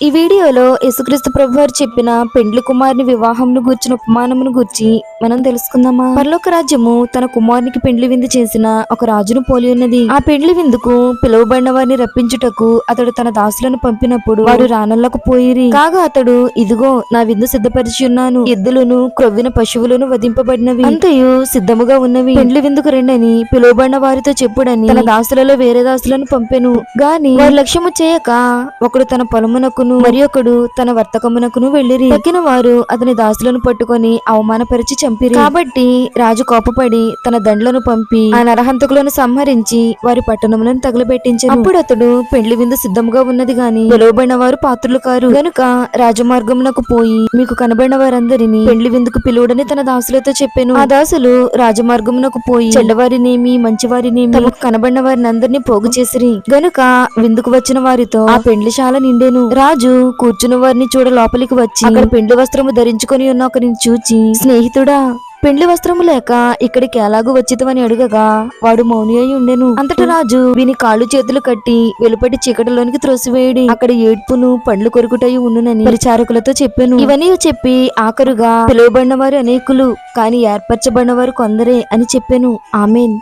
ఈ వీడియోలో యేసుక్రీస్తు ప్రభు వారు చెప్పిన పెండ్లి కుమారుని వివాహంను గూర్చిన ఉపమానమును గూర్చి మనం తెలుసుకుందామా? పరలోక రాజ్యము తన కుమారునికి పెండ్లి విందు చేసిన ఒక రాజును పోలి ఉన్నది. ఆ పెండ్లి విందుకు పిలువబడిన వారిని రప్పించుటకు అతడు తన దాసులను పంపినప్పుడు వారు రానల్లకు పోయిరి. కాగా అతడు ఇదిగో నా విందు సిద్ధపరిచి ఉన్నాను. ఎద్దులను క్రొవ్విన పశువులను వధింపబడినవి. అంతయు సిద్ధముగా ఉన్నవి. పెండ్లి విందుకు రెండని పిలువబడిన వారితో చెప్పుడని తన దాసులలో వేరే దాసులను పంపెను. గాని వారి లక్ష్యము చేయక ఒకడు తన పొలమునకు పొలమునకును మరి ఒకడు తన వర్తకమునకును వెళ్ళిరి. తక్కిన వారు అతని దాసులను పట్టుకొని అవమానపరిచి చంపిరి. కాబట్టి రాజు కోపపడి తన దండ్లను పంపి ఆ నరహంతకులను సంహరించి వారి పట్టణములను తగలబెట్టించారు అప్పుడు అతడు పెండ్లి విందు సిద్ధముగా ఉన్నది గాని పిలువబడిన వారు పాత్రులు కారు. గనుక రాజమార్గమునకు పోయి మీకు కనబడిన వారందరిని పెండ్లి విందుకు పిలువడని తన దాసులతో చెప్పాను. ఆ దాసులు రాజమార్గమునకు పోయి చెడ్డవారినేమి మంచివారినేమి తమకు కనబడిన వారిని అందరినీ పోగు చేసిరి. గనుక విందుకు వచ్చిన వారితో ఆ పెండ్లిశాల నిండెను. రాజు కూర్చున్న వారిని చూడ లోపలికి వచ్చి అక్కడ పెండ్లి వస్త్రము ధరించుకొని ఉన్న ఒకరిని చూచి స్నేహితుడా పెండ్లి వస్త్రము లేక ఇక్కడికి ఎలాగూ వచ్చితమని అడుగగా వాడు మౌని అయి ఉండెను. అంతట రాజు వీని కాళ్ళు చేతులు కట్టి వెలుపటి చీకటిలోనికి త్రోసివేయడి అక్కడ ఏడ్పును పండ్లు కొరుకుటయి ఉండునని పరిచారకులతో చెప్పాను. ఇవన్నీ చెప్పి ఆఖరుగా పిలువబడిన వారు అనేకులు కాని ఏర్పరచబడిన వారు కొందరే అని చెప్పాను. ఆమెన్.